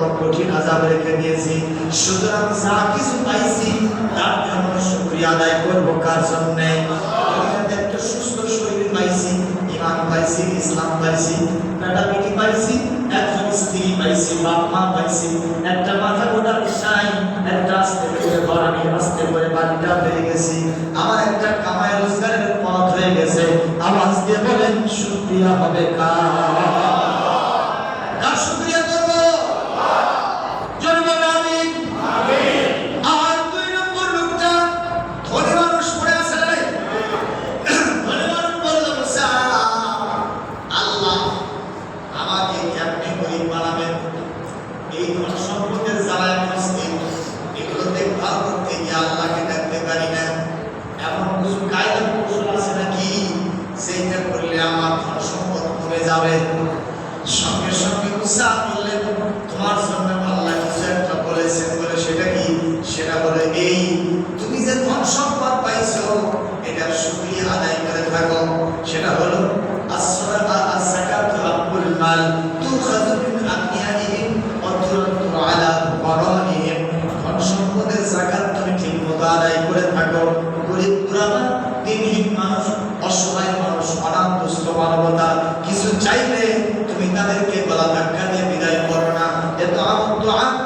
বড় কঠিন আজাব রেখে দিয়েছি। সুতরাং যা কিছু পাইছি, তার জন্য শুক্রিয়া আদায় করব। কার জন্যে? একটা সুস্থ শরীর পাইছি ইমান পাইছি, ইসলাম পাইছি, বেটা বেটি পাইছি, একজন স্ত্রী পাইছি, বাপ মা পাইছি। একটা মাথা গোটা বিষাই একটা আস্তে করে ঘর আমি আস্তে করে বাড়িটা পেয়ে গেছি। আমার একটা কামাই রোজগারের পথ হয়ে গেছে। আওয়াজ দিয়ে বলেন, শুক্রিয়া হবে কার? তাহা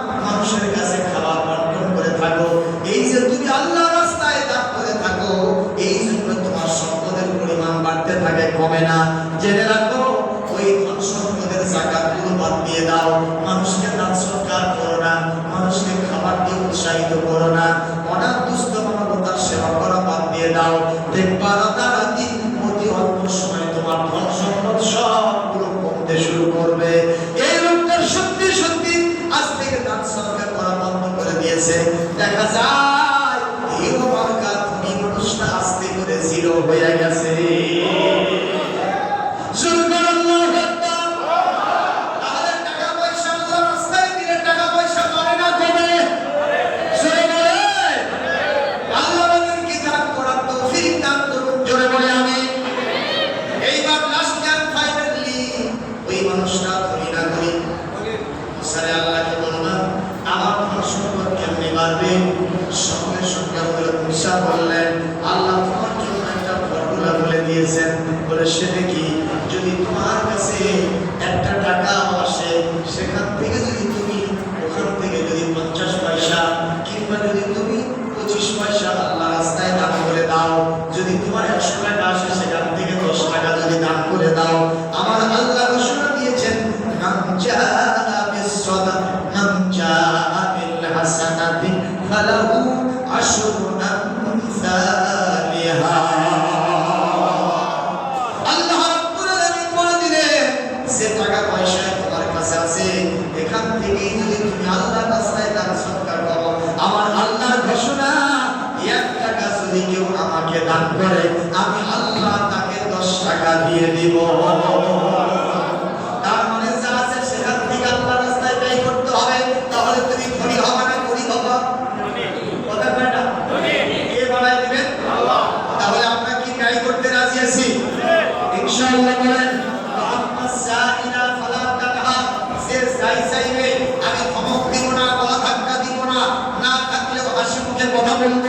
দান করে, আমি আল্লাহ তাকে দশ টাকা দিয়ে দিব। মানে আছে সেখান থেকে আমি ধমক দিব না, গলা ধাক্কা দিব না। না থাকলেও হাসি মুখে কথা বলব।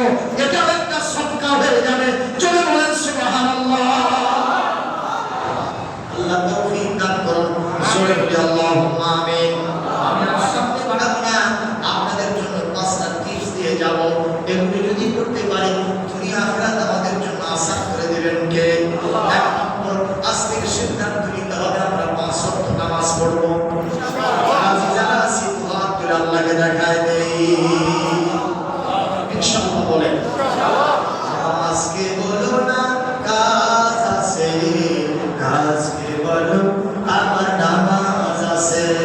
আছে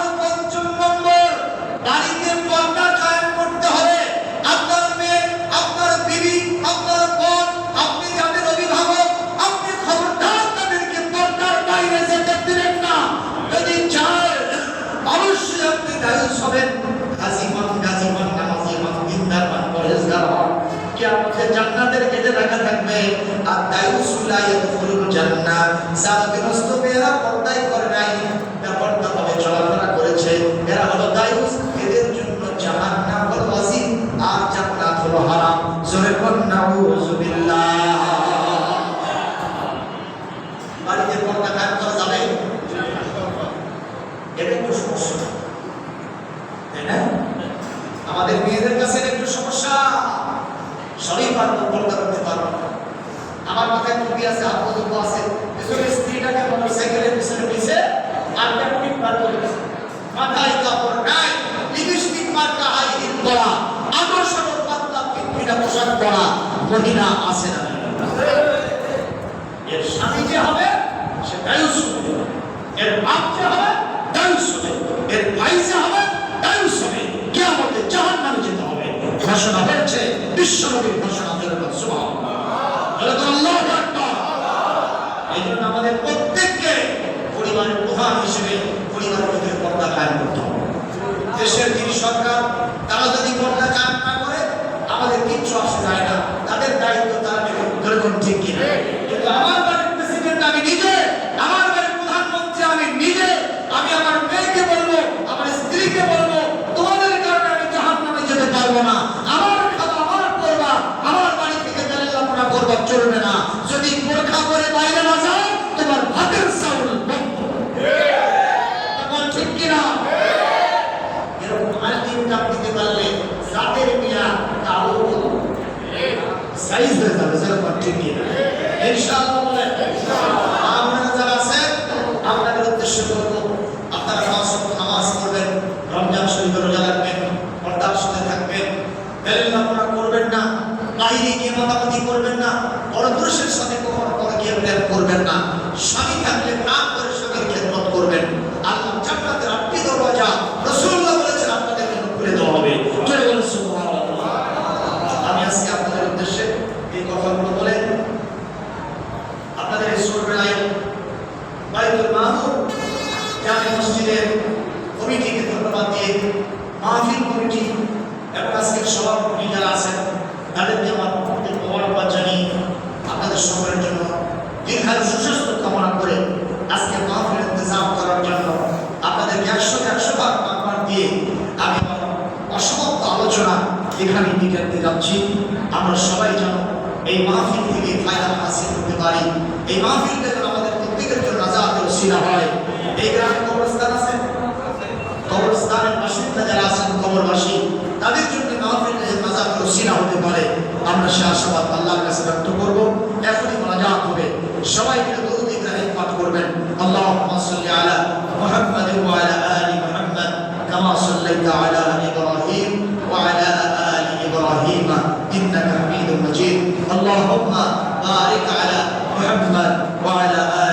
দায়ুস হবেন হাসি হন গাজী হন নামাজি হন দিনদার করে নাই ভাবে চলাফেরা করেছে। এরা হলো এদের জন্য জাহান্নাম হলো ওয়াজিব বাড়িতে পর্দা কায়েম করা যাবে? এটা একটু সমস্যা আমাদের মেয়েদের কাছে একটু সমস্যা। সবই পারব করতে পারব আমার মাথায় টুপি আছে আছে। পিছনে স্ত্রীটাকে পার মাথায় কাপড় নাই লিপস্টিক মার্কা আকর্ষণ পাতলা পিটপিটা পোশাক মহিলা আছে না এর স্বামী যে হবে, সে দায়ুস এর বাপ যে হবে এর ভাই যে হবে ঘোষণা হয়েছে ঘোষণা বলে আল্লাহু আকবার। এই জন্য আমাদের প্রত্যেককে পরিবারের প্রধান হিসেবে পরিবারের ভিতরে পর্দা কায়েম করতে হবে। দেশের যিনি সরকার, তারা যদি পর্দা কায়েম না করে, আমাদের কিচ্ছু আসে যায় না। তাদের দায়িত্ব তারা যেরকম ঠিক কিনা? কিন্তু আমার বাড়ির প্রেসিডেন্ট আমি নিজে আমার বাড়ির প্রধানমন্ত্রী আমি নিজে আমি আমার মেয়েকে বলব আমার স্ত্রীকে বলব তোমাদের কারণে আমি জাহান্নামে যেতে পারব না আমার খাওয়া আমার করবা আমার বাড়ি থেকে বেলাল্লাপনা করবা চলবে না। যদি বোরখা করে বাইরে না যাও, তোমার ভাতের চাউল তখন ঠিক কিনা? এরকম আলটিমেটাম দিতে পারলে জাতের মিয়া সাইজ হয়ে যাবে, যেরকম ঠিক কিনা। ইনশাআল্লাহ বলেন আপনারা যারা আছেন আপনাদের উদ্দেশ্য করব আপনারা নামাজ নামাজ পড়বেন রমজান শরীফের রোজা রাখবেন পর্দার সাথে থাকবেন বেলেল্লাপনা করবেন না বাইরে গিয়ে মাতামাতি করবেন না পরপুরুষের সাথে কখনো কোনো গিয়ে প্রেম করবেন না স্বামী থাকলে প্রাণ করে স্বামীর খেদমত করবেন আল্লাহ জান্নাতের আটটি দরওয়াজা রাসূলুল্লাহ বলেছেন আপনাদের জন্য খুলে দেওয়া হবে জোরে বলেন সুবহানাল্লাহ আমি আজকে আপনাদের উদ্দেশ্যে এই কথাগুলো বলে আপনাদের এই ছোটবেলায় বাইতুল মামুর জামে মসজিদের কমিটিকে ধন্যবাদ দিয়ে মাহফিল কমিটি এবং আজকের সভাপতি যারা আছেন তাদেরকে আমার পক্ষ থেকে মোবারকবাদ জানিয়ে আপনাদের সকলের জন্য দীর্ঘায়ু সুস্বাস্থ্য কামনা করে আজকে মাহফিল ইন্তজাম করার জন্য আপনাদেরকে একশো একশো ভাগ নাম্বার দিয়ে আমি আমার অসমাপ্ত আলোচনা এখানে যাচ্ছি। আমরা সবাই যেন এই মাহফিল থেকে ফায়দা হাসিল করতে পারি। এই মাহফিলটা যেন আমাদের প্রত্যেকের জন্য আজাদের শিলা হয়। এই গ্রামে কবরস্থান আছে? কবরস্থানের বাসিন্দা যারা আছেন কবরবাসী, তাদের জন্য মাহফিলটা যে নাজাতের শিলা হতে পারে। আমরা সে আশাবাদ আল্লাহর কাছে ব্যক্ত করব। এখনই মোনাজাত হবে। সবাই মিলে দরুদ ইব্রাহিম পাঠ করবেন। আল্লাহুম্মা সাল্লি আলা মুহাম্মাদ ওয়া আলা আলি কামা সাল্লাইতা আলি اللهم بارك على محمد وعلى آل